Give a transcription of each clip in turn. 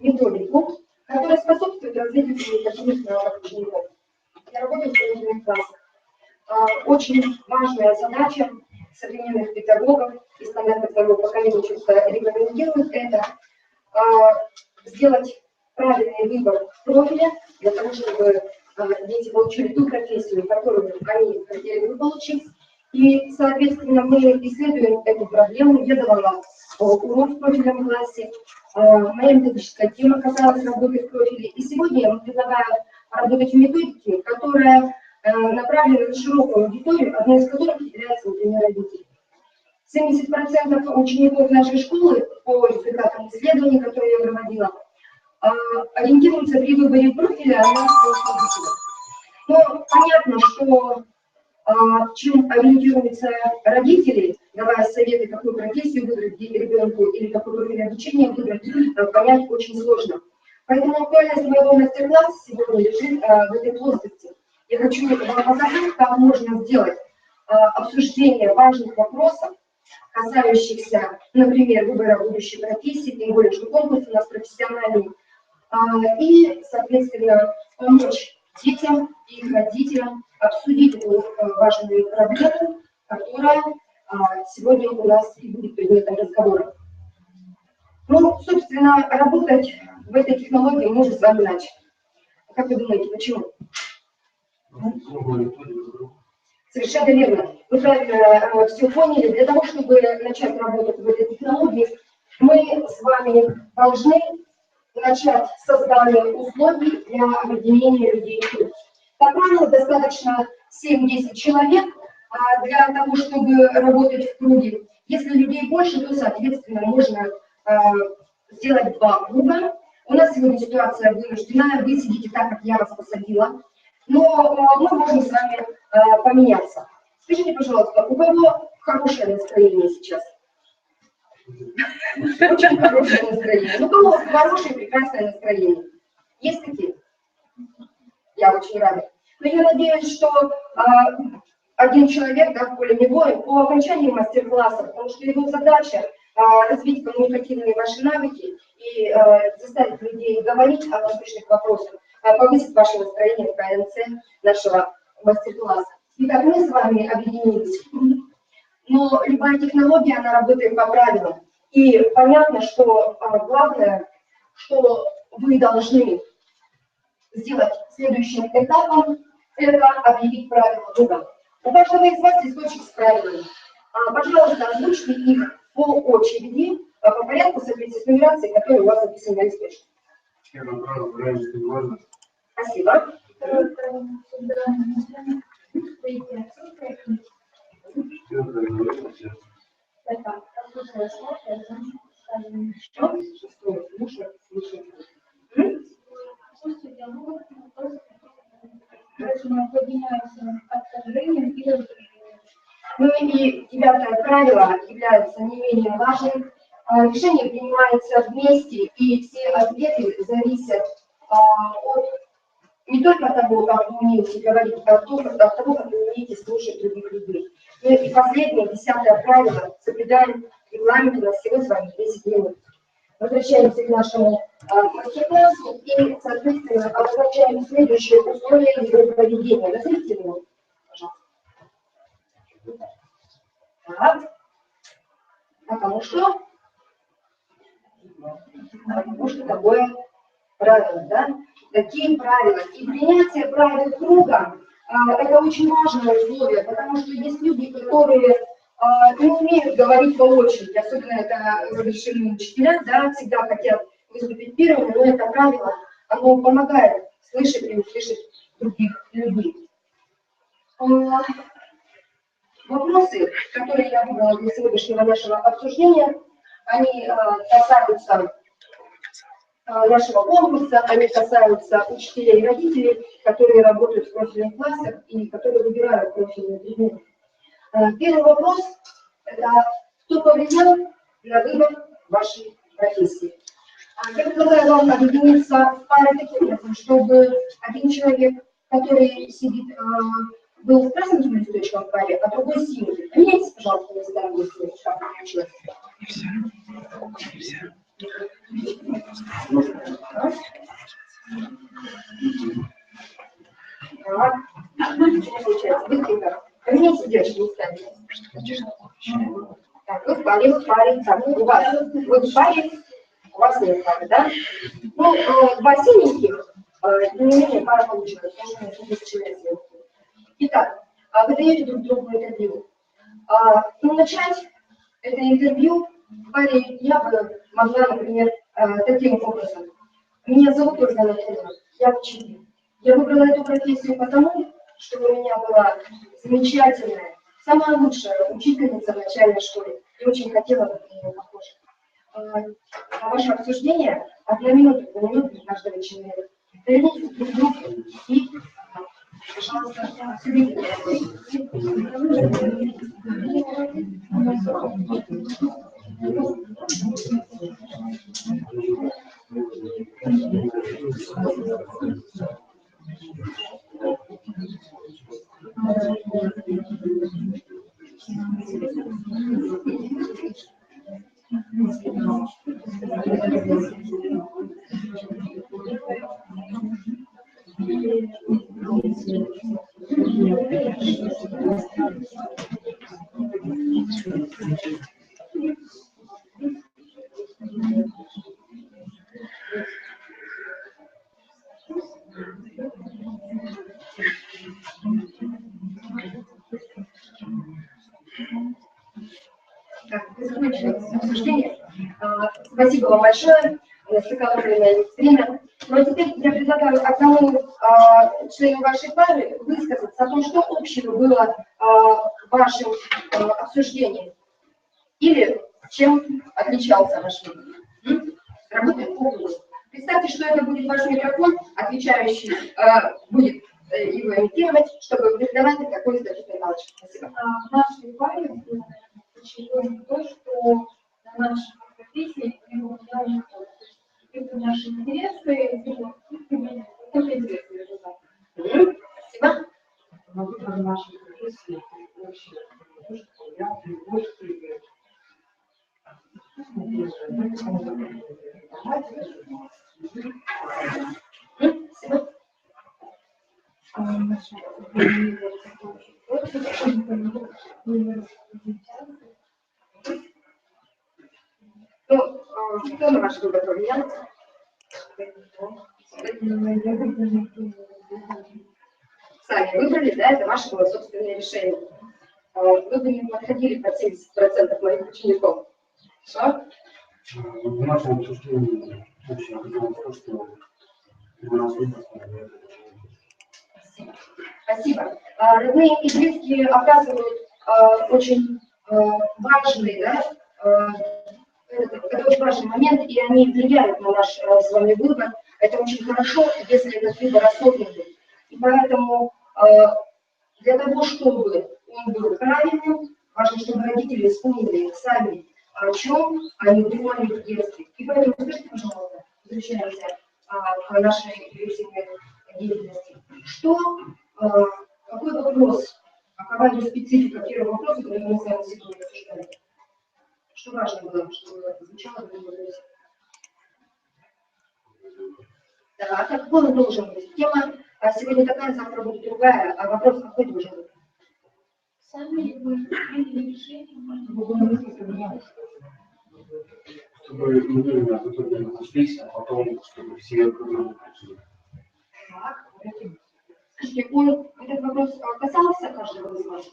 методику, которая способствует развитию коммуникативных навыков учеников. Я работаю в школьных классах. А, очень важная задача современных педагогов и стандартных второго поколения чувства регламентирует это а, сделать правильный выбор профиля для того, чтобы а, дети получили ту профессию, которую они хотели бы получить. И, соответственно, мы исследуем эту проблему. Я давала урок в профильном классе. Моя методическая тема касалась работы в профиле. И сегодня я вам предлагаю работать в методике, которая э, направлена на широкую аудиторию, одна из которых является, например, родители. 70% учеников нашей школы по результатам исследований, которые я проводила, э, ориентируются при выборе профиля на родителей. Но понятно, что э, чем ориентируются родители, давая советы, какую профессию выбрать ребенку или какой профиль обучения выбрать, понять очень сложно. Поэтому актуальность моего мастер-класса сегодня лежит а, в этой плоскости. Я хочу вам показать, как можно сделать а, обсуждение важных вопросов, касающихся, например, выбора будущей профессии, тем более, что конкурс у нас профессиональный, а, и, соответственно, помочь детям и их родителям обсудить эту а, важную проблему, которая а, сегодня у нас и будет предметом разговора. Ну, собственно, работать в этой технологии мы уже с вами начали. Как вы думаете, почему? Совершенно верно. Вы правильно э, все поняли. Для того, чтобы начать работать в этой технологии, мы с вами должны начать создание условий для объединения людей Как правило, достаточно 7-10 человек а для того, чтобы работать в круге. Если людей больше, то, соответственно, можно э, сделать два круга, у нас сегодня ситуация вынужденная, вы сидите так, как я вас посадила, но э, мы можем с вами поменяться. Скажите, пожалуйста, у кого хорошее настроение сейчас? Очень хорошее настроение. Ну, у кого хорошее, прекрасное настроение? Есть такие? Я очень рада. Но я надеюсь, что э, один человек, да, в поле не воин, по окончании мастер-класса, потому что его задача развить коммуникативные ваши навыки и э, заставить людей говорить о насущных вопросах, э, повысить ваше настроение в конце нашего мастер-класса. Итак, мы с вами объединились. Но любая технология, она работает по правилам. И понятно, что э, главное, что вы должны сделать следующим этапом, это объявить правила друга. У каждого из вас листочек с правилами. А, пожалуйста, озвучьте их по очереди, а, по порядку соответствии с нумерацией, которая у вас записана на листочке. Спасибо. Необходимо отторжением или ну и девятое правило является не менее важным. А, решение принимается вместе, и все ответы зависят а, от не только от того, как вы умеете говорить, а от того, как вы умеете слушать других людей. Ну и последнее, десятое правило, соблюдаем регламент, у нас всего с вами 10 минут. Возвращаемся к нашему а, мастер-классу и, соответственно, обозначаем следующие условия его проведения. Назовите его. Так. Потому что? Потому что такое правило, да? Такие правила. И принятие правил круга это очень важное условие, потому что есть люди, которые а, не умеют говорить по очереди, особенно это разрешенные учителя, да, всегда хотят выступить первыми, но это правило, оно помогает слышать и услышать других людей. А, Вопросы, которые я выбрала для сегодняшнего нашего обсуждения, они касаются нашего конкурса, они касаются учителей и родителей, которые работают в профильных классах и которые выбирают профильные предметы. Э, первый вопрос – это кто повлиял на выбор вашей профессии? А я предлагаю вам объединиться в пары таким образом, чтобы один человек, который сидит был красненьким листочком в паре, а другой синий. Поменяйтесь, пожалуйста, местами, если получилось. Так. Не. Поменяйте девочки местами. Так, вы в паре, в паре. У вас, вы в у вас нет пары, да? Ну, э, синеньких, э, не менее, пара получилась. Я не знаю, человек сделал. Итак, а вы даете друг другу интервью. А, ну, начать это интервью в паре я бы могла, например, таким образом. Меня зовут Ольга Анатольевна, я ученик. Я выбрала эту профессию потому, что у меня была замечательная, самая лучшая учительница в начальной школе. И очень хотела быть на нее похожа. А, а ваше обсуждение минута по минуте для каждого человека. Вернитесь к другу и, пожалуйста, обсудите. Спасибо вам большое. Сэкономленное время. Ну а теперь я предлагаю одному а, члену вашей пары высказаться о том, что общего было а, в вашем а, обсуждении. Или чем отличался ваш. М? Работает полностью. Представьте, что это будет ваш микрофон, отвечающий а, будет э, его имитировать, чтобы передавать такой значительной галочкой. Спасибо. А, в нашей паре очень то, что на нашей профессии Это наши интересы, результаты. Мгм. Спасибо. на выбор нашей профессии вообще, то, что я пример. Мгм. Спасибо. Ну, кто на ваш выбор повлиял? Сами выбрали, да, это ваше было собственное решение. Э, Вы бы не подходили под 70% моих учеников. Хорошо? В нашем обсуждении очень оказалось то, что у нас выбор Спасибо. А, Родные и близкие оказывают а, очень а, важный, да, а, это, это очень важный момент, и они влияют на наш а, с вами выбор. Это очень хорошо, если этот выбор осознанный. И поэтому а, для того, чтобы он был правильным, важно, чтобы родители вспомнили сами, о чем они думали в детстве. И поэтому скажите, пожалуйста, возвращаемся а, к нашей рефлексивной деятельности. Что, а, какой вопрос, а какая же специфика первого вопроса, который мы с вами сегодня? Что важно было, чтобы звучало вопросе? Да, а какой он должен быть? Тема а сегодня такая, завтра будет другая, а вопрос какой должен быть? Сами мы приняли решение, Чтобы немедленно в итоге нашлись, а потом, чтобы все пришли. Так, Скажите, он, этот вопрос а, касался каждого из вас?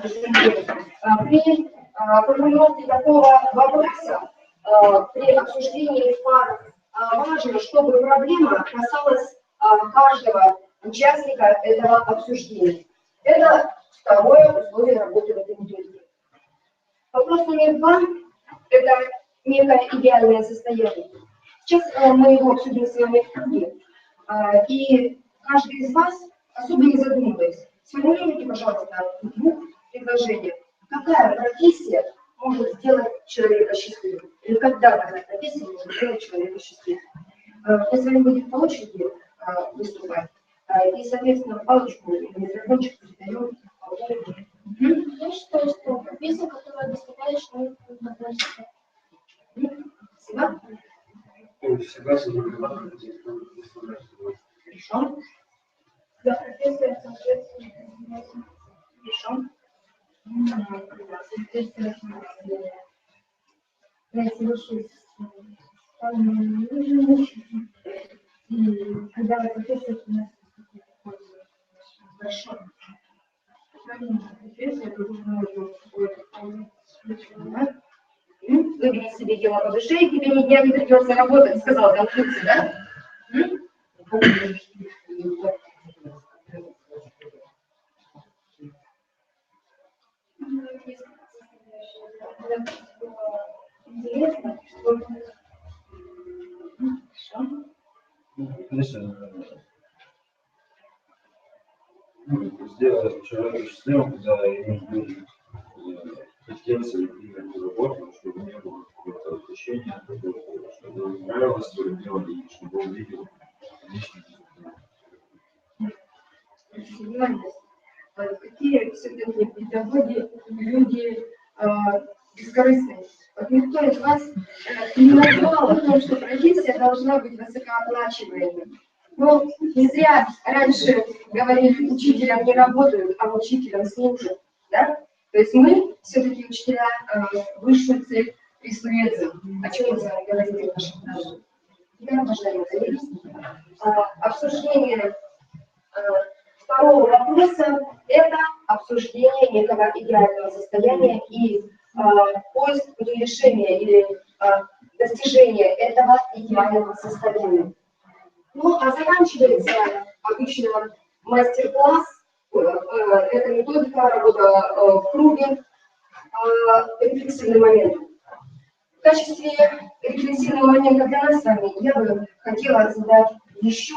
При а, формулировке такого вопроса, а, при обсуждении пар, а, важно, чтобы проблема касалась каждого участника этого обсуждения. Это второе условие работы в этой методике. Вопрос номер два – это некое идеальное состояние. Сейчас э, мы его обсудим с вами в круге. И каждый из вас, особо не задумываясь, сформулируйте, пожалуйста, в двух предложениях, какая профессия может сделать человека счастливым, или когда такая профессия может сделать человека счастливым. Мы с вами будем по очереди э, выступать, Э, и, соответственно, палочку или микрофончик передаем Мгм. Я считаю, что профессия, которая доставляет человеку удовольствие. Спасибо. Согласен, выставляет Хорошо. Да, профессия соответствует Хорошо. Я соглашусь. Там, ну, И когда которая может какое-то вполне Ага. М? Выбери себе дело по душе, и тебе ни дня не придется работать, сказал Конфуций, да? М? Ну, есть Для было интересно, что Хорошо. Конечно, ну, сделать человека счастливым, когда ему работу, чтобы не было какого-то ощущения, от этого, чтобы ему нравилось свое дело и чтобы он видел. Внимание. А Какие все-таки педагоги, люди бескорыстные? Вот никто из вас э, не назвал о том, что профессия должна быть высокооплачиваемой. Ну, не зря раньше говорили, учителям не работают, а учителям служат. Да? То есть мы, все-таки учителя, э, высшую цель преследуем. О чем мы с вами говорили в нашем нашем? Обсуждение э, второго вопроса – это обсуждение некого идеального состояния и поиск пути решения или э, достижения этого идеального состояния. Ну, а заканчивается обычно мастер-класс, э, э, это методика работа э, в круге, э, рефлексивный момент. В качестве рефлексивного момента для нас с вами я бы хотела задать еще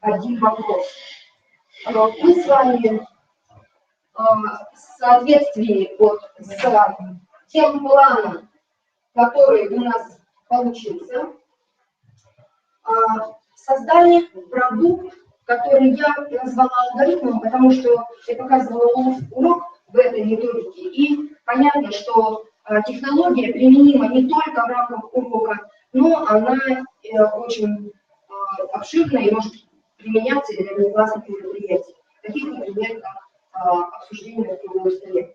один вопрос. Мы с вами в соответствии вот с тем планом, который у нас получился, э, создали продукт, который я назвала алгоритмом, потому что я показывала урок в этой методике, и понятно, что э, технология применима не только в рамках урока, но она э, очень э, обширна и может применяться для внеклассных мероприятий, таких, например, как а, обсуждение на круглом столе.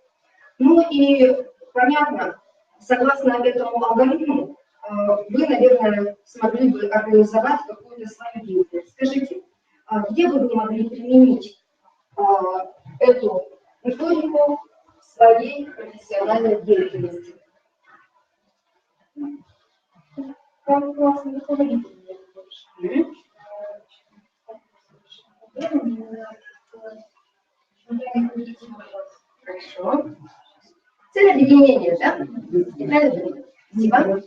Ну и понятно, согласно этому алгоритму, а, вы, наверное, смогли бы организовать какую-то свою деятельность. Скажите, а где бы вы могли применить а, эту методику в своей профессиональной деятельности? как классный руководитель. М? Хорошо. Цель объединения, да? Спасибо.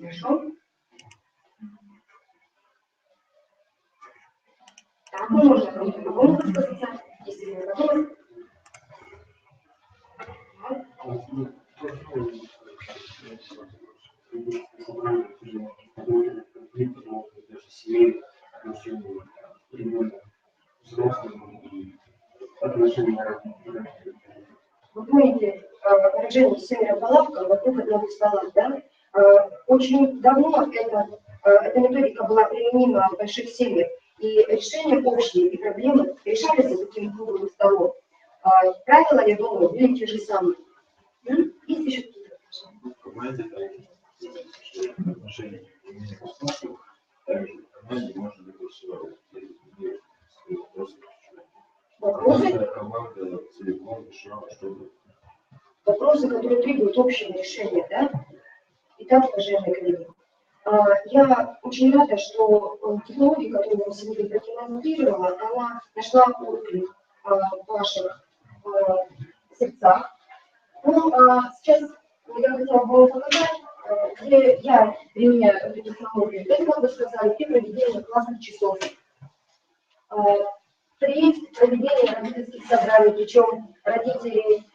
Хорошо. Так, другому высказаться, если вы готовы. Вы помните выражение «семеро по лавкам вокруг одного стола», да? Э, Очень давно эта, э, эта методика была применима в больших семьях, и решения общие и проблемы решались за таким круглым столом. А Правила, я думаю, были те же самые. Есть еще какие-то вопросы? Вопросы? Команда целиком решала, чтобы вопросы, которые требуют общего решения, да? Итак, уважаемые коллеги, а, я очень рада, что э, технология, которую я сегодня продемонстрировала, она нашла отклик а, в ваших а, сердцах. Ну, сейчас я хотела бы вам показать, э, где я применяю эту технологию. Это, как вы сказали, при проведении классных часов. А, При проведении родительских собраний, причем родители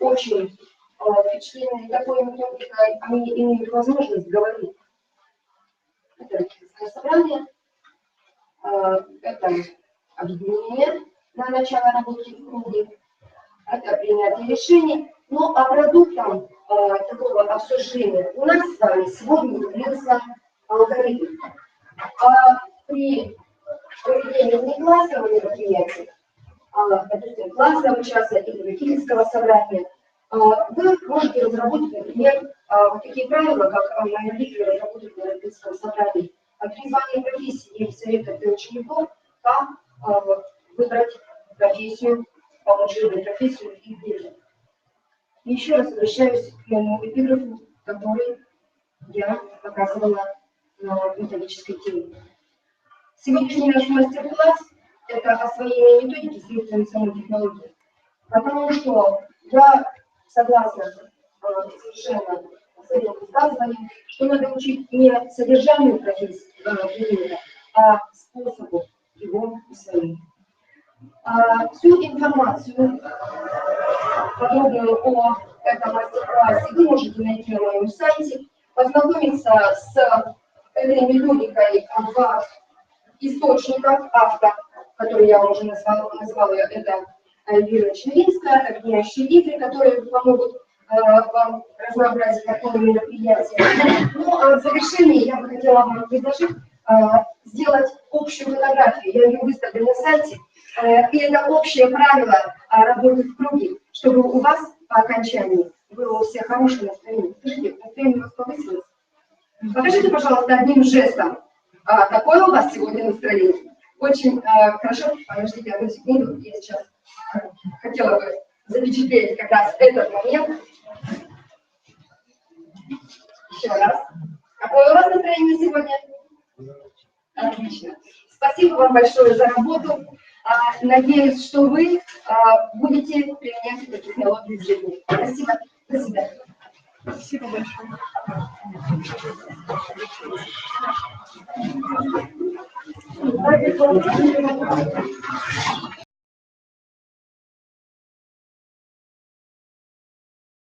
очень а, впечатлены такой методикой, они имеют возможность говорить. Это собрание, а, это объединение, на начало работы в круге, это принятие решений. Ну, а продуктом э, такого обсуждения у нас с вами сегодня явился алгоритм. А при проведении внеклассового мероприятия, а, допустим, классового часа или родительского собрания, а, вы можете разработать, например, а, вот такие правила, как а, мои родители разработали на родительском собрании. О призвании профессии и советах для учеников, как выбрать профессию, помочь выбрать профессию и детям. Еще раз возвращаюсь к моему эпиграфу, который я показывала на методической теме. Сегодняшний наш мастер-класс – это освоение методики средств информационной технологии. Потому что я согласна э, совершенно с этим высказыванием, что надо учить не содержанию профессии, э, предмета, а способу его усвоения. А, всю информацию подробную о этом мастер-классе вы можете найти на моем сайте, познакомиться с этой методикой в источниках автор, который я уже назвала, назвала это Эльвира Челинская, объединяющие игры, которые помогут э, вам разнообразить такое мероприятие. Ну, а в завершении я бы хотела вам предложить э, сделать общую фотографию. Я ее выставлю на сайте. Э, и это общее правило э, работы в круге, чтобы у вас по окончании было у всех хорошее настроение. Скажите, настроение у вас повысилось? Покажите, пожалуйста, одним жестом, а, какое у вас сегодня настроение. Очень а, хорошо, подождите одну секунду, я сейчас а, хотела бы запечатлеть как раз этот момент. Еще раз. Какое у вас настроение сегодня? Отлично. Спасибо вам большое за работу. А, Надеюсь, что вы а, будете применять эту технологию в жизни. Спасибо. До свидания. Спасибо большое. 続いては、「よろしくお願いします。